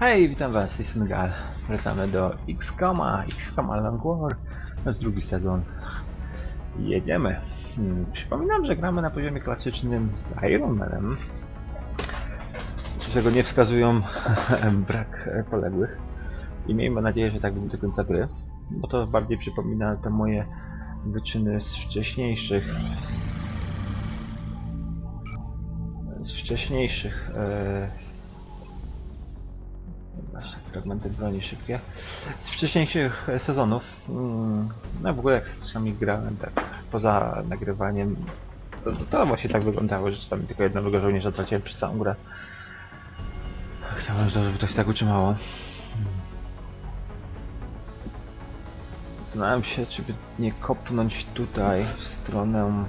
Hej, witam was, jestem Gal. Wracamy do XCOMa, XCOMa Long War. To jest drugi sezon. Jedziemy. Hmm, Przypominam, że gramy na poziomie klasycznym z Iron Manem. Czego nie wskazują brak poległych. I miejmy nadzieję, że tak będzie do końca gry. Bo to bardziej przypomina te moje wyczyny z wcześniejszych z wcześniejszych e, Fragmenty broni szybkie. Z wcześniejszych sezonów. Mm, no w ogóle jak z czasami grałem tak poza nagrywaniem. To, to, to właśnie tak wyglądało, że czasami tylko jednego żołnierza traciłem przez całą grę. Chciałem, żeby to się tak utrzymało. Zastanawiam się, czy by nie kopnąć tutaj w stronę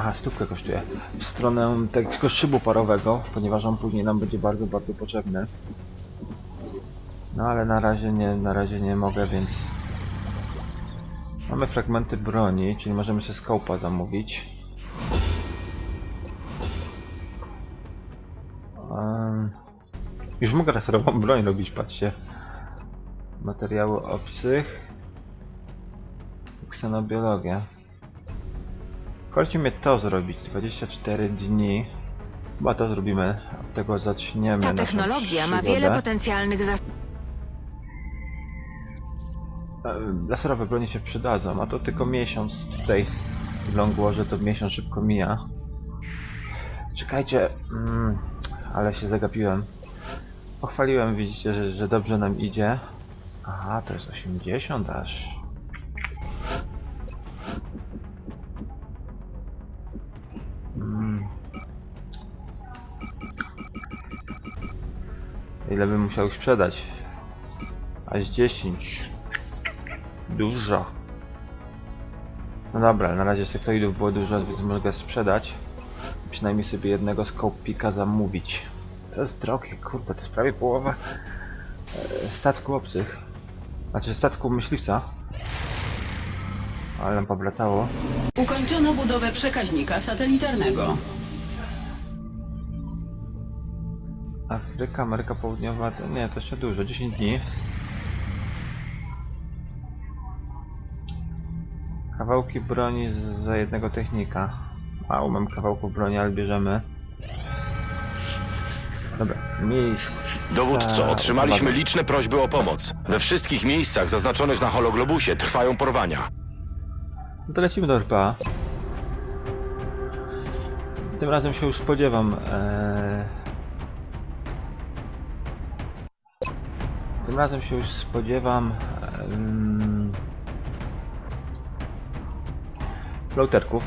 Aha, stówkę kosztuje. W stronę tego szybu parowego, ponieważ on później nam będzie bardzo, bardzo potrzebny. No ale na razie nie, na razie nie mogę, więc... Mamy fragmenty broni, czyli możemy sobie skołpa zamówić. Um, już mogę laserową broń robić, patrzcie. Materiały obcych. Ksenobiologia. Chodźcie mnie to zrobić, 24 dni. Chyba to zrobimy, od tego zaczniemy Ta technologia ma wiele potencjalnych zas... E, Laserowe bronie się przydadzą, a to tylko miesiąc tutaj w Long Warze to miesiąc szybko mija. Czekajcie, mm, ale się zagapiłem. Pochwaliłem, widzicie, że, że dobrze nam idzie. Aha, to jest 80 aż. Ile bym musiał ich sprzedać? Aż 10. Dużo. No dobra, na razie sektoidów było dużo, więc mogę sprzedać. Przynajmniej sobie jednego skopika zamówić. To jest drogie, kurde, to jest prawie połowa e, statku obcych. Znaczy statku myśliwca. Ale nam powracało. Ukończono budowę przekaźnika satelitarnego. Afryka, Ameryka Południowa, to nie, to jeszcze dużo, 10 dni. Kawałki broni z, za jednego technika. Mało mam kawałków broni, ale bierzemy. Dobra, miejsce. Dowódco, otrzymaliśmy liczne prośby o pomoc. We wszystkich miejscach zaznaczonych na hologlobusie trwają porwania. No to lecimy do RPA. Tym razem się już spodziewam. E... Tym razem się już spodziewam. em, Floaterków.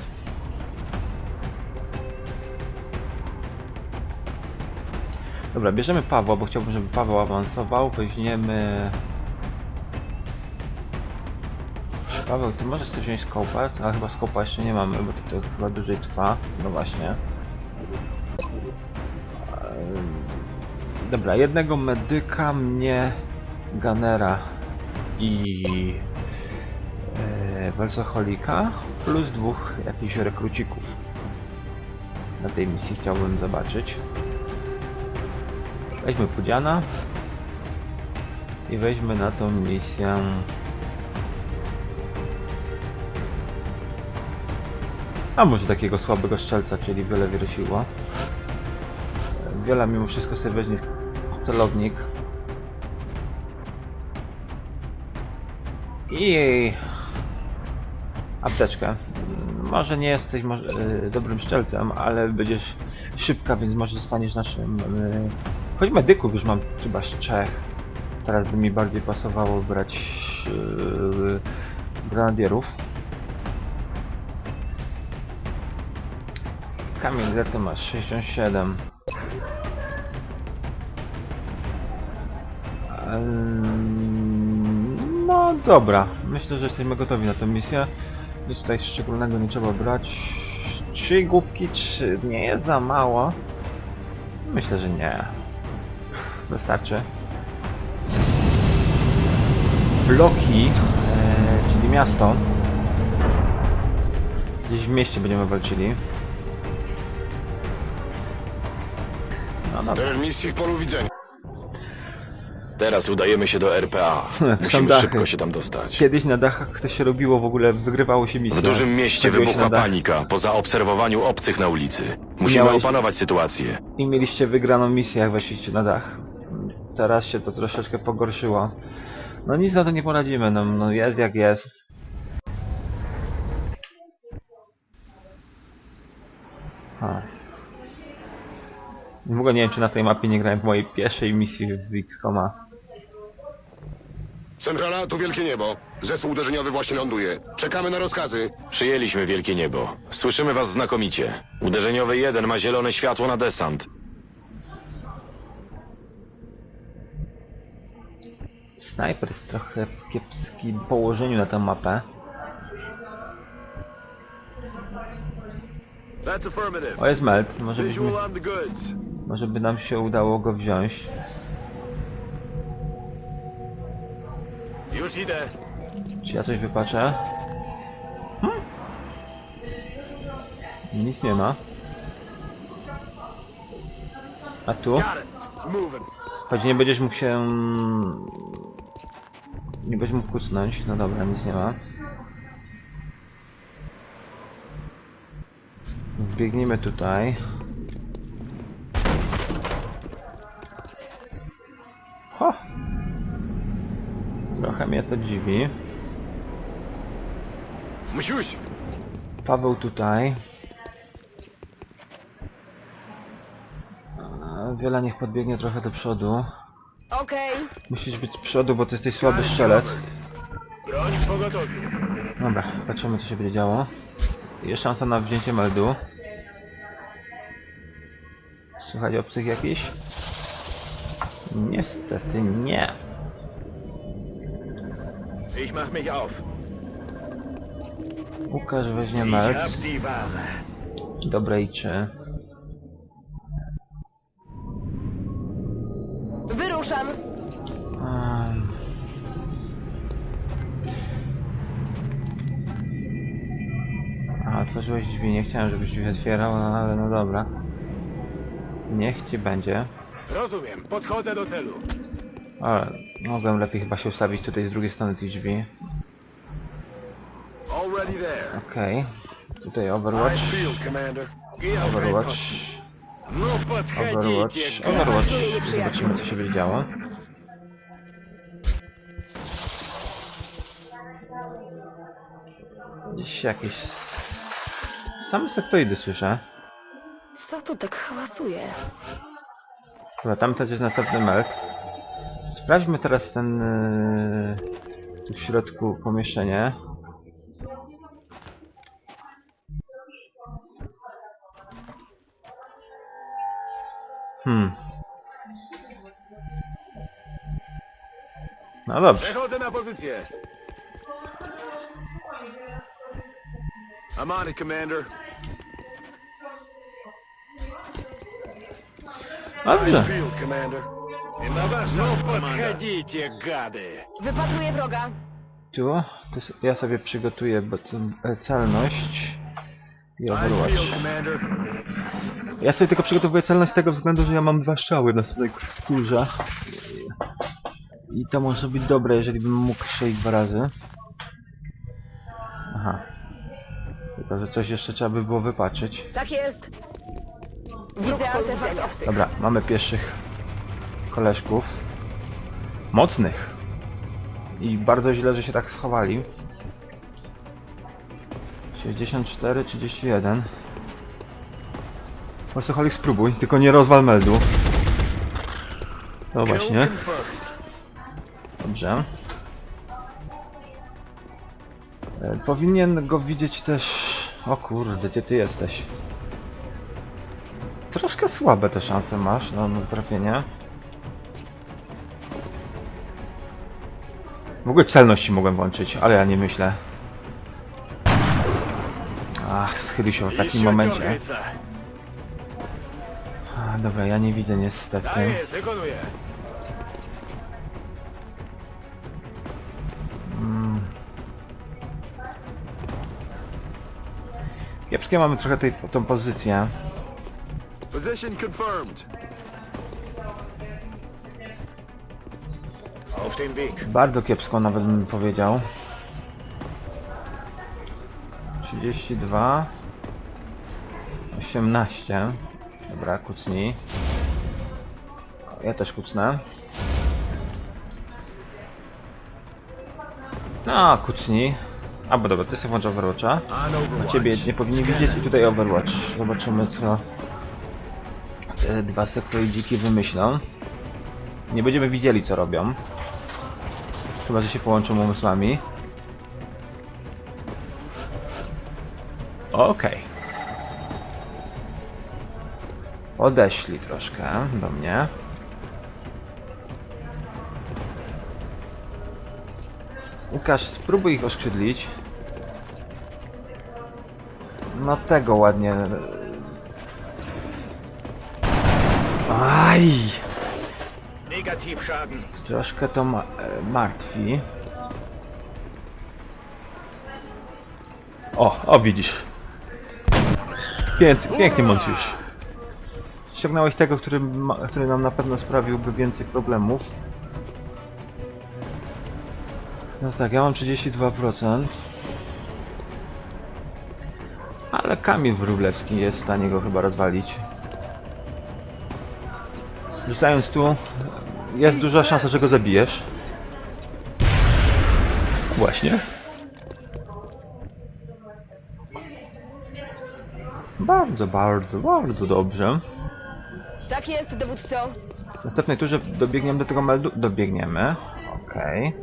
Dobra, bierzemy Pawła, bo chciałbym, żeby Paweł awansował. Weźmiemy Paweł, ty możesz coś wziąć skopa, ale chyba skopa jeszcze nie mamy, bo to, to chyba dłużej trwa. No właśnie. Dobra, jednego medyka, mnie, Gunnera i e, Welsoholika, plus dwóch jakichś rekrucików. Na tej misji chciałbym zobaczyć. Weźmy Pudziana i weźmy na tą misję A może takiego słabego strzelca, czyli wiele wyrosiło. Wiele mimo wszystko sobie weźmie celownik. I apteczkę. Może nie jesteś może, y, dobrym strzelcem, ale będziesz szybka, więc może zostaniesz naszym... Y, choć medyków już mam chyba z trzech. Teraz by mi bardziej pasowało brać y, grenadierów. Kamień, ile ty masz? 67. Ehm, Dobra, myślę, że jesteśmy gotowi na tę misję. Nic tutaj szczególnego nie trzeba brać. Trzy główki, trzy. Nie jest za mało. Myślę, że nie. Wystarczy. Bloki, e, czyli miasto. Gdzieś w mieście będziemy walczyli. No dobra. Teren misji w polu widzenia. Teraz udajemy się do RPA. Musimy Standardy. szybko się tam dostać. Kiedyś na dachach to się robiło w ogóle, wygrywało się misję. W dużym mieście się wybuchła na dach panika po zaobserwowaniu obcych na ulicy. Musimy Miałeś- opanować sytuację. I mieliście wygraną misję, jak weszliście na dach. Teraz się to troszeczkę pogorszyło. No nic na to nie poradzimy, no, no jest jak jest. Ha. W ogóle nie wiem, czy na tej mapie nie grałem w mojej pierwszej misji w XCOMa. Centrala, tu wielkie niebo. Zespół uderzeniowy właśnie ląduje. Czekamy na rozkazy. Przyjęliśmy Wielkie Niebo. Słyszymy was znakomicie. Uderzeniowy 1 ma zielone światło na desant. Snajper jest trochę w kiepskim położeniu na tę mapę. That's affirmative. O, jest Melt, może, byśmy, Visual on the goods. może by nam się udało go wziąć. Już idę. Czy ja coś wypaczę? Hmm? Nic nie ma. A tu? Choć nie będziesz mógł się... Nie będziesz mógł kucnąć. No dobra, nic nie ma. Wbiegniemy tutaj. Trochę mnie to dziwi. Msiuś. Paweł tutaj. Wiela niech podbiegnie trochę do przodu. Okej, Musisz być z przodu, bo ty jesteś słaby strzelec. Broń w pogotowiu. Dobra, patrzymy co się będzie działo. Jest szansa na wzięcie meldu. Słychać obcych jakiś? Niestety nie. Ich mach mich auf. Łukasz weźmie Ich meld. hab die Ware. Dobre i czy. wyruszam. A, otworzyłeś drzwi, nie chciałem, żebyś drzwi otwierał, no ale no dobra. Niech ci będzie. Rozumiem. Podchodzę do celu. Ale mogłem lepiej chyba się ustawić tutaj z drugiej strony tych drzwi. Okej. Okay. Tutaj Overwatch. Overwatch. Overwatch. Overwatch. Zobaczymy co się będzie działo. Gdzieś jakieś... Same sektoidy słyszę. Co tu tak hałasuje? Chyba tam też jest następny melt. Sprawdźmy teraz ten... Yy, tu w środku pomieszczenie. Hmm. No dobrze. Przechodzę na pozycję. I'm on it, Commander. Dobrze. Field, Commander. I na wasz No, podchodzicie, gady. Wypatruję wroga. Tu, to s- ja sobie przygotuję bo- c- e, celność i Overwatch. Ja sobie tylko przygotowuję celność z tego względu, że ja mam dwa strzały na swojej kulturze. I to może być dobre, jeżeli bym mógł strzelić dwa razy. Aha. Tylko, że coś jeszcze trzeba by było wypaczyć. Tak jest. Widzę artefakt obcych. Dobra, mamy pierwszych koleżków. Mocnych. I bardzo źle, że się tak schowali. 64, 31. Warsoholik spróbuj, tylko nie rozwal meldu. No właśnie, dobrze. E, powinien go widzieć też... O kurde, gdzie ty jesteś? Troszkę słabe te szanse masz na, na trafienie. W ogóle celności mogłem włączyć, ale ja nie myślę. Ach, schyli się w takim momencie. A, dobra, ja nie widzę niestety. Mm. Kiepskie mamy trochę tej, tą pozycję. Position confirmed. Bardzo kiepsko nawet bym powiedział. 32 18 Dobra, kucnij. Ja też kucnę. No, kucnij. A, bo dobra, ty sobie włącz Overwatcha. A ciebie nie powinni widzieć i tutaj Overwatch. Zobaczymy co te dwa sektoidziki wymyślą. Nie będziemy widzieli co robią. Chyba, że się połączą umysłami. Okej. Odeśli troszkę do mnie. Łukasz, spróbuj ich oskrzydlić. No tego ładnie. Aj! Troszkę to ma e, martwi. O, o widzisz. Pięknie, pięknie Monciusz. Ściągnąłeś tego, który, ma, który nam na pewno sprawiłby więcej problemów. No tak, ja mam 32%. Ale Kamil Wróblewski jest w stanie go chyba rozwalić. Rzucając tu, jest duża szansa, że go zabijesz. Właśnie. Bardzo, bardzo, bardzo dobrze. Tak jest, dowódco. W następnej turze dobiegniemy do tego meldu... Dobiegniemy. Okej.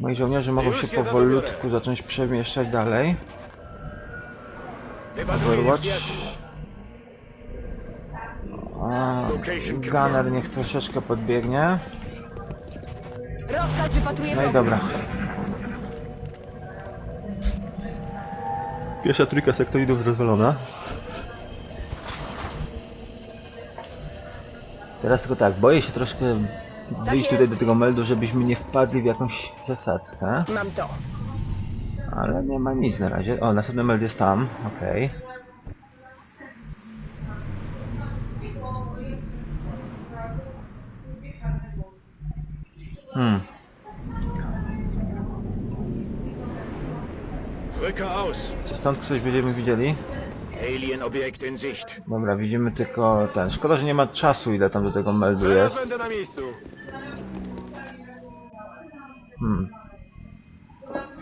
Moi żołnierze mogą się powolutku zacząć przemieszczać dalej. Overwatch. A, Gunner niech troszeczkę podbiegnie. Rozkaz wypatruje No i dobra. Pierwsza trójka sektoidów rozwalona. Teraz tylko tak, boję się troszkę wyjść tutaj do tego meldu, żebyśmy nie wpadli w jakąś zasadzkę. Mam to. Ale nie ma nic na razie. O, następny meld jest tam, okej. Hmm, stąd coś będziemy widzieli? Alien-Objekt in Sicht. Dobra, widzimy tylko ten. Szkoda, że nie ma czasu, ile tam do tego meldu jest. Będę na miejscu. Hmm.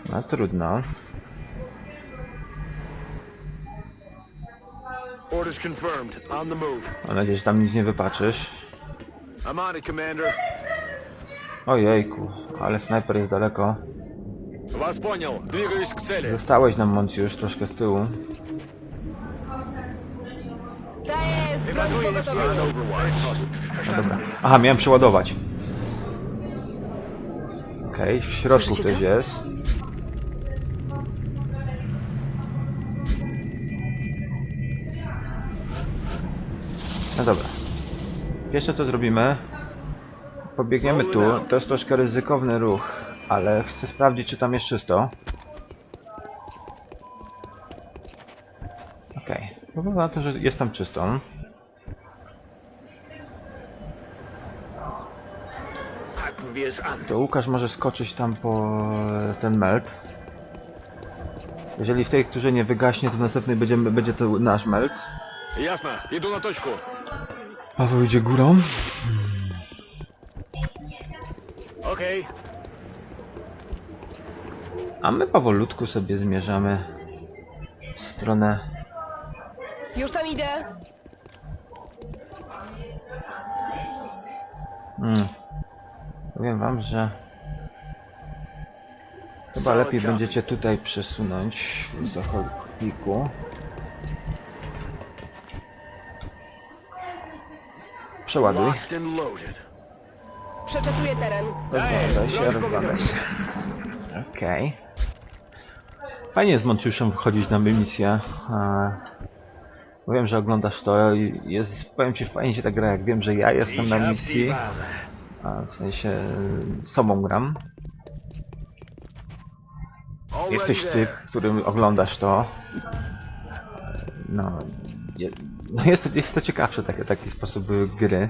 No trudno. Orders confirmed. On the move. Mam nadzieję, że tam nic nie wypaczysz. I'm on it, Commander. Ojejku, ale snajper jest daleko. Was понял. Двигаюсь к цели. Zostałeś nam Moncjusz troszkę z tyłu. To jest broń Ładuję na pogotowa. An Overwatch. No dobra. Aha, miałem przeładować. Okej, w środku Słyszycie ktoś to? jest. No dobra. Pierwsze co zrobimy, pobiegniemy tu. To jest troszkę ryzykowny ruch, Ale chcę sprawdzić, czy tam jest czysto. Okej. Okay. Wygląda na to, że jest tam czysto. To Łukasz może skoczyć tam po e, ten melt. Jeżeli w tej którzy nie wygaśnie, to w następnej będziemy, będzie to nasz melt. Jasne, idę na toczku. Paweł idzie górą. Okej, okay. A my powolutku sobie zmierzamy w stronę... Już tam idę. Mm. Powiem wam, że... Chyba lepiej będziecie tutaj przesunąć w zachodniku. Przeładuj. Przeczekuję teren. Rozglądaj się, rozglądaj się. Okej. Fajnie z Monciuszem wchodzić na misję. Wiem, że oglądasz to i jest, powiem ci, fajnie się ta gra, jak wiem, że ja jestem na misji, w sensie z sobą gram. Jesteś ty, którym oglądasz to. No, no jest, to, jest to ciekawsze, takie, taki sposób gry.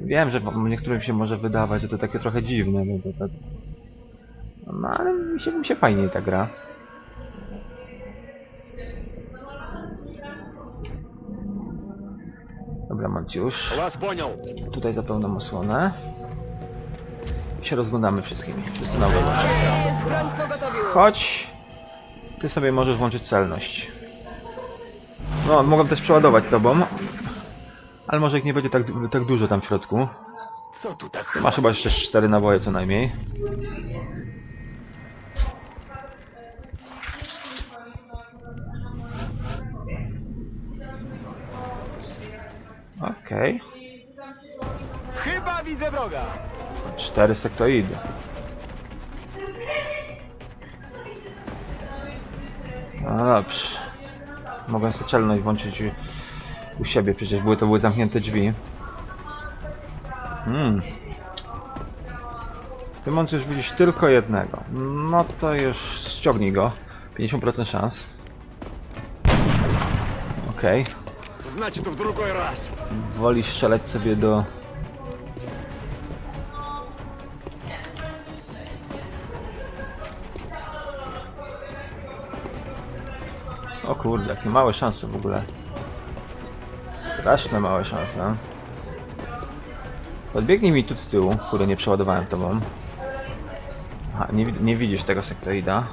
Wiem, że niektórym się może wydawać, że to takie trochę dziwne, no, to, to, no ale mi się, mi się fajnie ta gra. Dobra, Maciusz. Tutaj zapełniam osłonę. I się rozglądamy wszystkimi. Wszyscy na. Chodź! Ty sobie możesz włączyć celność. No, mogę też przeładować tobą. Ale może ich nie będzie tak, tak dużo tam w środku. Co tu tak Masz chyba jeszcze cztery naboje co najmniej. Okej. Chyba widzę wroga. Cztery sektoidy. No dobrze. Mogę sobie celność włączyć u, u siebie, przecież były to były zamknięte drzwi. Hmm. Ty możesz widzieć tylko jednego. No to już ściągnij go. 50% szans. Okej. Значит, в другой раз. Wolisz strzelać sobie do... O kurde, jakie małe szanse w ogóle. Straszne małe szanse. Podbiegnij mi tu z tyłu, kurde nie przeładowałem tobą. Aha, nie, nie widzisz tego sektoida.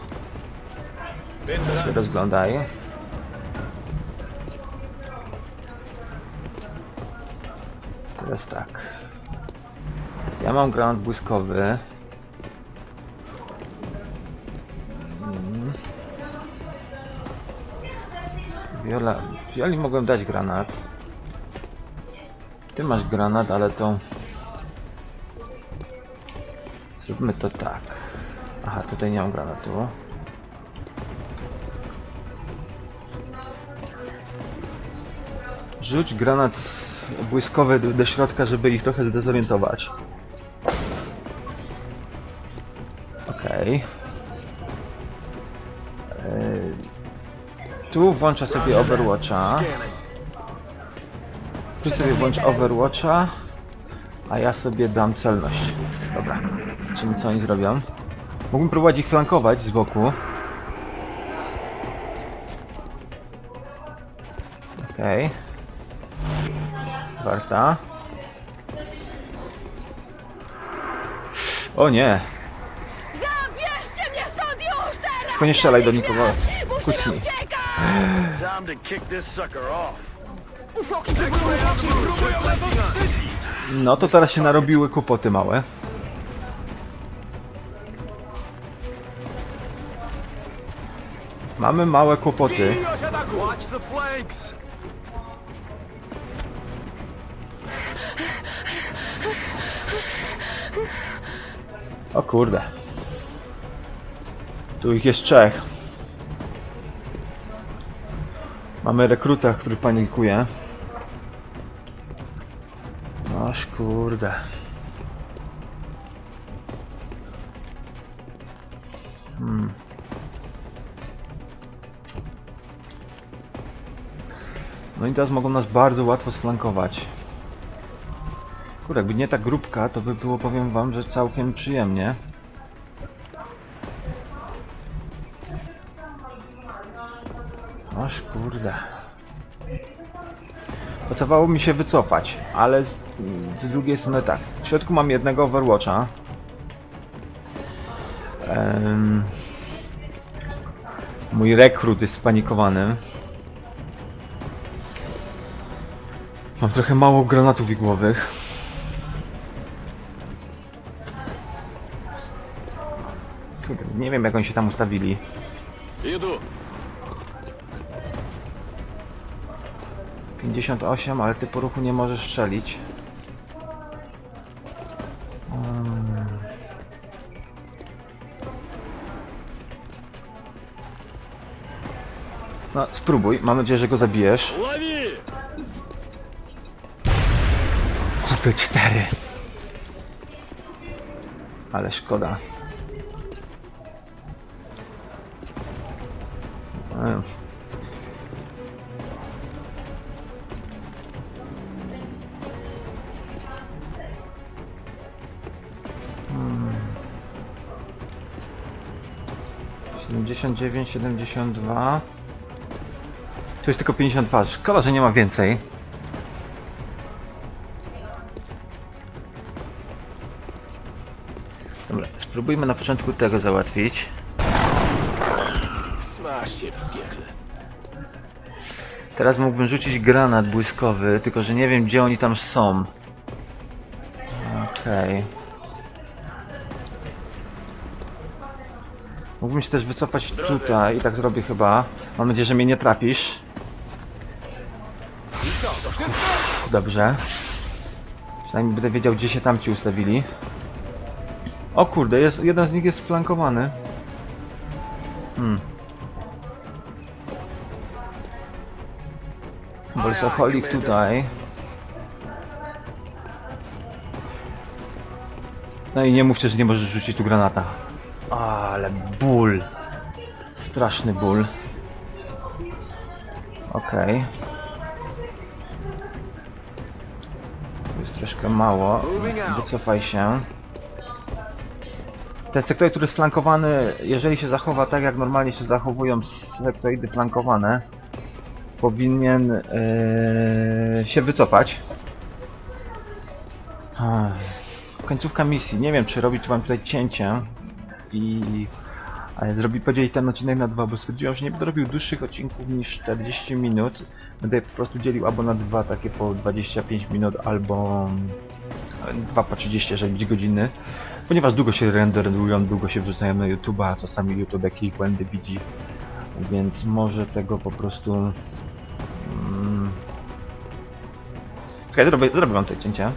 Się rozglądaj. Teraz tak. Ja mam granat błyskowy. Mm. Wiola... Wioli mogłem dać granat. Ty masz granat, ale to... Zróbmy to tak. Aha, tutaj nie mam granatu. Rzuć granat błyskowy do, środka, żeby ich trochę zdezorientować. Okej. Yy, Tu włączę sobie Overwatcha. Tu sobie włącz Overwatcha. A ja sobie dam celność. Dobra. Zobaczymy co oni zrobią. Mógłbym próbować ich flankować z boku. Okej. Warta. O nie! Zabierzcie mnie stąd już teraz! Tylko nie strzelaj do nikogo. Musimy Kucnij. uciekać! Time to kick this sucker off. Ufoki, próbują No to teraz się narobiły kłopoty małe. Mamy małe kłopoty. Watch the flanks. O kurde. Tu ich jest trzech. Mamy rekruta, który panikuje. Noż kurde. Hmm. No i teraz mogą nas bardzo łatwo splankować. Kurde, jakby nie ta grupka, to by było, powiem wam, że całkiem przyjemnie. Aż kurde. Pracowało mi się wycofać, ale z, z drugiej strony tak. W środku mam jednego Overwatcha. Mój rekrut jest spanikowany. Mam trochę mało granatów igłowych. Nie wiem jak oni się tam ustawili. Jedu. 58, ale ty po ruchu nie możesz strzelić. No, spróbuj. Mam nadzieję, że go zabijesz. Ławi! Cztery. Ale szkoda. 79, 72. Tu jest tylko 52. Szkoda, że nie ma więcej. Dobra, spróbujmy na początku tego załatwić. Teraz mógłbym rzucić granat błyskowy, tylko że nie wiem gdzie oni tam są. Okej. Mógłbym się też wycofać tutaj i tak zrobię chyba. Mam nadzieję, że mnie nie trafisz. Dobrze. Przynajmniej będę wiedział gdzie się tamci ustawili. O kurde, jest, jeden z nich jest flankowany. Hmm. Bolsoholik tutaj. No i nie mówcie, że nie możesz rzucić tu granata. Ale ból. Straszny ból. Okej. To Jest troszkę mało. Wycofaj się. Ten sektor, który jest flankowany, jeżeli się zachowa tak jak normalnie się zachowują sektoidy flankowane, powinien yy, się wycofać. Końcówka misji. Nie wiem, czy robić wam tutaj cięcie i zrobi, podzielić ten odcinek na dwa, bo stwierdziłem, że nie będę robił dłuższych odcinków niż 40 minut. Będę po prostu dzielił albo na dwa takie po 25 minut, albo mm, dwa po 30, jeżeli będzie godziny. Ponieważ długo się renderują, długo się wrzucają na YouTube'a, a czasami YouTube jakieś błędy widzi. Więc może tego po prostu... Mm... Czekaj, zrobię, zrobię wam to cięcie.